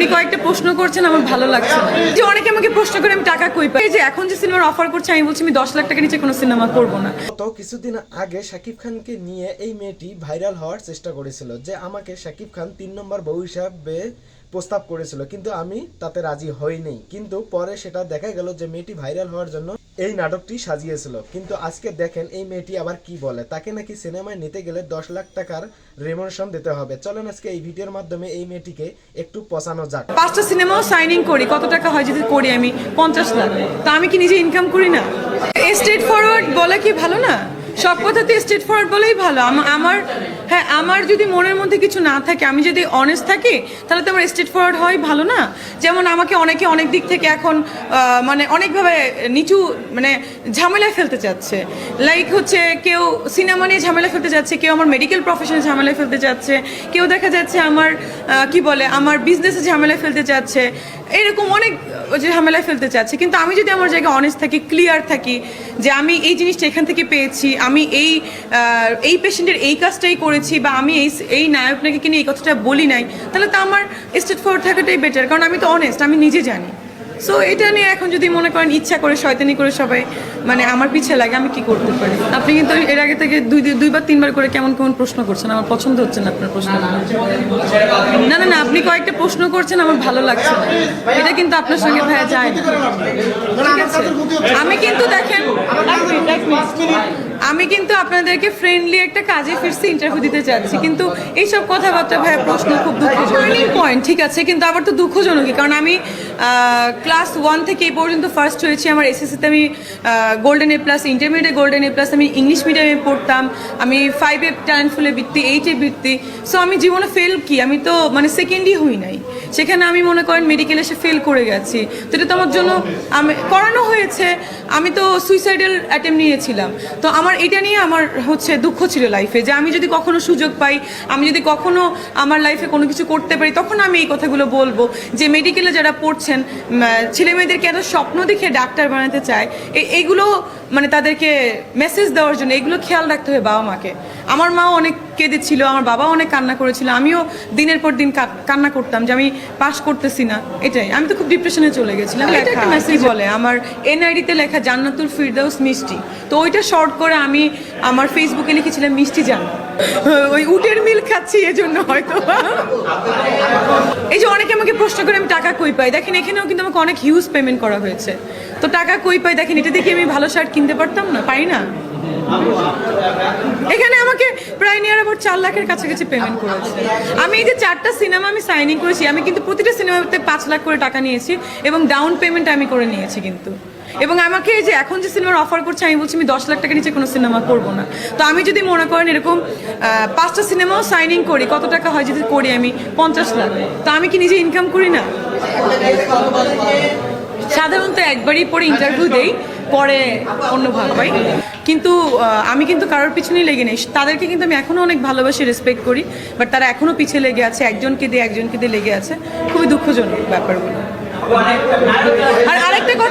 আপনি কয়েকটা প্রশ্ন করছেন, আমার ভালো লাগছে যে অনেকে আমাকে প্রশ্ন করে, আমি টাকা কই পাই? যে এখন যে সিনেমার অফার করছে, আমি বলছি, আমি দশ লাখ টাকা নিচে কোনো সিনেমা করব না। তো কিছুদিন আগে শাকিব খানকে নিয়ে এই মেয়েটি ভাইরাল হওয়ার চেষ্টা করেছিল যে আমাকে শাকিব খান তিন নম্বর বউ হিসাবে প্রস্তাব করেছিল, কিন্তু আমি তাতে রাজি হইনি কিন্তু পরে সেটা দেখা গেল যে মেয়েটি ভাইরাল হওয়ার জন্য এই নাটকটি সাজিয়েছিল। কিন্তু আজকে দেখেন এই মেয়েটি আবার কি বলে। তাকে নাকি সিনেমায় নিতে গেলে দশ লাখ টাকার রেমোনেশন দিতে হবে। চলেন আজকে এই ভিডিওর মাধ্যমে এই মেয়েটিকে একটু পচানো যাক। পাঁচটা সিনেমাও সাইনিং করি। কত টাকা হয় যদি করি আমি? পঞ্চাশ লাখ। তা আমি কি নিজে ইনকাম করি না? স্ট্রেট ফরওয়ার্ড বলে কি ভালো না? সব কথাতে স্টেট ফরওয়ার্ড বলেই ভালো। আমার হ্যাঁ আমার যদি মনের মধ্যে কিছু না থাকে, আমি যদি অনেস্ট থাকি, তাহলে তো আমার স্টেট ফরওয়ার্ড হয় ভালো না। যেমন আমাকে অনেকে অনেক দিক থেকে এখন মানে অনেকভাবে নিচু মানে ঝামেলায় ফেলতে চাচ্ছে। লাইক হচ্ছে কেউ সিনেমা নিয়ে ঝামেলা ফেলতে যাচ্ছে, কেউ আমার মেডিকেল প্রফেশনে ঝামেলায় ফেলতে যাচ্ছে, কেউ দেখা যাচ্ছে আমার কি বলে, আমার বিজনেসে ঝামেলায় ফেলতে চাচ্ছে এরকম অনেক ঝামেলায় ফেলতে চাচ্ছে। কিন্তু আমি যদি আমার জায়গায় অনেস্ট থাকি ক্লিয়ার থাকি, যে আমি এই জিনিসটা এখান থেকে পেয়েছি আমি এই এই পেশেন্টের এই কাজটাই করেছি বা আমি এই এই নায়ক নাকি কিনে এই কথাটা বলি নাই, তাহলে তো আমার স্টেট ফরওয়ার্ড থাকাটাই বেটার কারণ আমি তো অনেস্ট আমি নিজে জানি। সো এটা নিয়ে এখন যদি মনে করেন ইচ্ছা করে, শয়তানি করে সবাই মানে আমার পিছে লাগে, আমি কি করতে পারি? আপনি কিন্তু এর আগে থেকে দুই, দুই- দুইবার, তিনবার করে কেমন কেমন প্রশ্ন করছেন, আমার পছন্দ হচ্ছে না আপনার প্রশ্ন। না না না, আপনি কয়েকটা প্রশ্ন করছেন, আমার ভালো লাগছে না। এটা কিন্তু আপনার সঙ্গে ভাইয়া যায় ঠিক আছে? আমি কিন্তু দেখেন আমি কিন্তু আপনাদেরকে ফ্রেন্ডলি একটা কাজে ফিরছি ইন্টারভিউ দিতে চাচ্ছি কিন্তু এইসব কথাবার্তা ভাইয়া প্রশ্ন খুব দুঃখজনক পয়েন্ট ঠিক আছে? কিন্তু আবার তো দুঃখজনকই, কারণ আমি ক্লাস ওয়ান থেকে এই পর্যন্ত ফার্স্ট হয়েছি। আমার এসএসসিতে আমি golden A plus intermediate golden A plus আমি ইংলিশ মিডিয়ামে পড়তাম। আমি ফাইভে ট্যালেন্টফুলে বৃত্তি এইটে বৃত্তি। সো আমি জীবনে ফেল কি? আমি তো মানে সেকেন্ডই হই নাই। সেখানে আমি মনে করেন মেডিকেল এসে ফেল করে গেছি। তো এটা তো আমার জন্য আমি, করানো হয়েছে। আমি তো সুইসাইডাল অ্যাটেম্প নিয়েছিলাম। তো আমার এটা নিয়ে আমার হচ্ছে দুঃখ ছিল লাইফে যে আমি যদি কখনো সুযোগ পাই, আমি যদি কখনো আমার লাইফে কোনো কিছু করতে পারি, তখন আমি এই কথাগুলো বলব যে মেডিকেলে যারা পড়ছেন ছেলে মেয়েদেরকে এত স্বপ্ন দেখে ডাক্তার বানাতে চায় এইগুলো মানে তাদেরকে মেসেজ দেওয়ার জন্য এগুলো খেয়াল রাখতে হবে বাবা মাকে। আমার মাও অনেক কেঁদেছিল আমার বাবাও অনেক কান্না করেছিল আমিও দিনের পর দিন কান্না করতাম যে আমি পাস করতেছি না। এটাই আমি তো খুব ডিপ্রেশনে চলে গেছিলাম। একটা মেসেজ বলে? আমার এনআইডিতে লেখা জান্নাতুল ফিরদাউস মিষ্টি। তো ওইটা শর্ট করে আমি আমার ফেসবুকে লিখেছিলাম মিষ্টি জান ওই উটের মিল খাচ্ছি এই এজন্য হয়তো। এই যে অনেকে আমাকে প্রশ্ন করে, আমি টাকা কই পাই? দেখেন, এখানেও কিন্তু আমাকে অনেক হিউজ পেমেন্ট করা হয়েছে। তো টাকা কই পাই? দেখেন, এটা দেখে আমি ভালো শার্ট কিনতে পারতাম না, পাই না? এখানে আমাকে প্রায় নিয়ার আবার চার লাখের কাছাকাছি পেমেন্ট করেছে। আমি এই যে চারটা সিনেমা আমি সাইনিং করেছি, আমি কিন্তু প্রতিটা সিনেমাতে পাঁচ লাখ করে টাকা নিয়েছি এবং ডাউন পেমেন্ট আমি করে নিয়েছি কিন্তু। এবং আমাকে যে এখন যে সিনেমার অফার করছে, আমি বলছি, আমি দশ লাখ টাকা নিচে কোনো সিনেমা করব না। তো আমি যদি মনে করেন এরকম পাঁচটা সিনেমাও সাইনিং করি, কত টাকা হয় যদি করি আমি? পঞ্চাশ লাখ। তো আমি কি নিজে ইনকাম করি না? সাধারণত একবারই পরে ইন্টারভিউ দেই, পরে অন্য ভাগ পাই কিন্তু আমি কিন্তু কারোর পিছনেই লেগে নেই। তাদেরকে কিন্তু আমি এখনও অনেক ভালোবাসি রেসপেক্ট করি বাট তারা এখনও পিছিয়ে লেগে আছে, একজনকে দিয়ে একজনকে দিয়ে লেগে আছে। খুবই দুঃখজনক ব্যাপারগুলো। আর আরেকটা কথা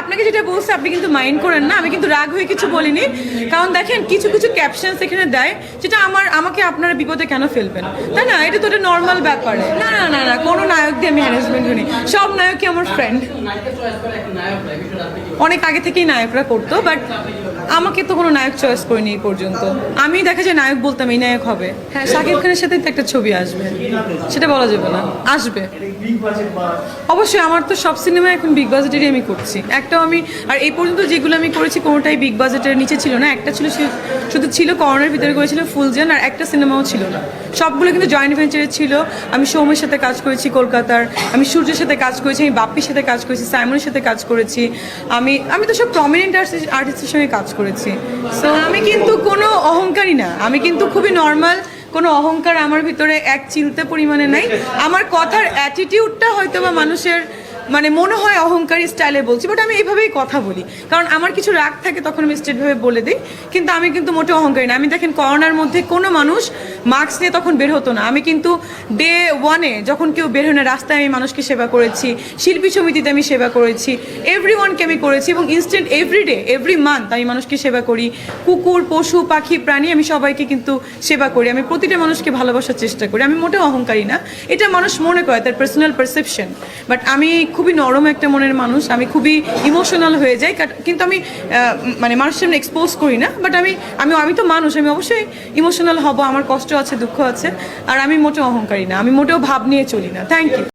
আপনাকে যেটা বলছে আপনি কিন্তু মাইন্ড করেন না আমি কিন্তু রাগ হয়ে কিছু বলিনি। কারণ দেখেন কিছু কিছু ক্যাপশনস এখানে দেয় যেটা আমার আমাকে আপনারা বিপদে কেন ফেলবেন? তাই না? এটা তো একটা নর্মাল ব্যাপার। না না না না কোনো নায়ক দিয়ে আমি হ্যারাসমেন্ট করি সব নায়কই আমার ফ্রেন্ড অনেক আগে থেকেই নায়করা করতো বাট আমাকে তো কোনো নায়ক চয়েস করিনি এই পর্যন্ত। আমি দেখা যায় নায়ক বলতাম, এই নায়ক হবে। হ্যাঁ শাকিব খানের সাথে তো একটা ছবি আসবে। সেটা বলা যাবে না, আসবে। অবশ্যই আমার তো সব সিনেমা এখন বিগ বাজেটেরই আমি করছি। একটাও আমি, আর এই পর্যন্ত যেগুলো আমি করেছি কোনোটাই বিগ বাজেটের নিচে ছিল না। একটা ছিল শুধু ছিল করোনার ভিতরে করেছিল ফুলজেন আর একটা সিনেমাও ছিল না। সবগুলো কিন্তু জয়েন্ট ভেঞ্চারে ছিল। আমি সৌমের সাথে কাজ করেছি কলকাতার, আমি সূর্যের সাথে কাজ করেছি, আমি বাপ্পির সাথে কাজ করেছি, সাইমনের সাথে কাজ করেছি। আমি আমি তো সব প্রমিনেন্ট আর্টিস্টের সঙ্গে কাজ করেছি। আমি কিন্তু কোনো অহংকারী না। আমি কিন্তু খুবই নর্মাল কোনো অহংকার আমার ভিতরে এক চিন্তা পরিমাণে নাই। আমার কথার অ্যাটিটিউডটা হয়তো বা মানুষের মানে মনে হয় অহংকারী স্টাইলে বলছি বাট আমি এইভাবেই কথা বলি। কারণ আমার কিছু রাগ থাকে, তখন আমি স্ট্রেটভাবে বলে দিই। কিন্তু আমি কিন্তু মোটেও অহংকারী না। আমি দেখেন করোনার মধ্যে কোনো মানুষ মাস্ক নিয়ে তখন বের হতো না। আমি কিন্তু ডে ওয়ানে যখন কেউ বের হয় রাস্তায় আমি মানুষকে সেবা করেছি, শিল্পী সমিতিতে আমি সেবা করেছি এভরি ওয়ানকে আমি করেছি এবং ইনস্ট্যান্ট এভরিডে এভরি মান্থ আমি মানুষকে সেবা করি। কুকুর, পশু, পাখি, প্রাণী আমি সবাইকে কিন্তু সেবা করি। আমি প্রতিটা মানুষকে ভালোবাসার চেষ্টা করি। আমি মোটেও অহংকারী না। এটা মানুষ মনে করে, তার পার্সোনাল পারসেপশন বাট আমি খুবই নরম একটা মনের মানুষ। আমি খুবই ইমোশনাল হয়ে যাই কিন্তু আমি মানে মানুষের সামনে এক্সপোজ করি না। বাট আমি আমি আমি তো মানুষ। আমি অবশ্যই ইমোশনাল হব, আমার কষ্ট আছে, দুঃখ আছে, আর আমি মোটেও অহংকারী না, আমি মোটেও ভাব নিয়ে চলি না। Thank you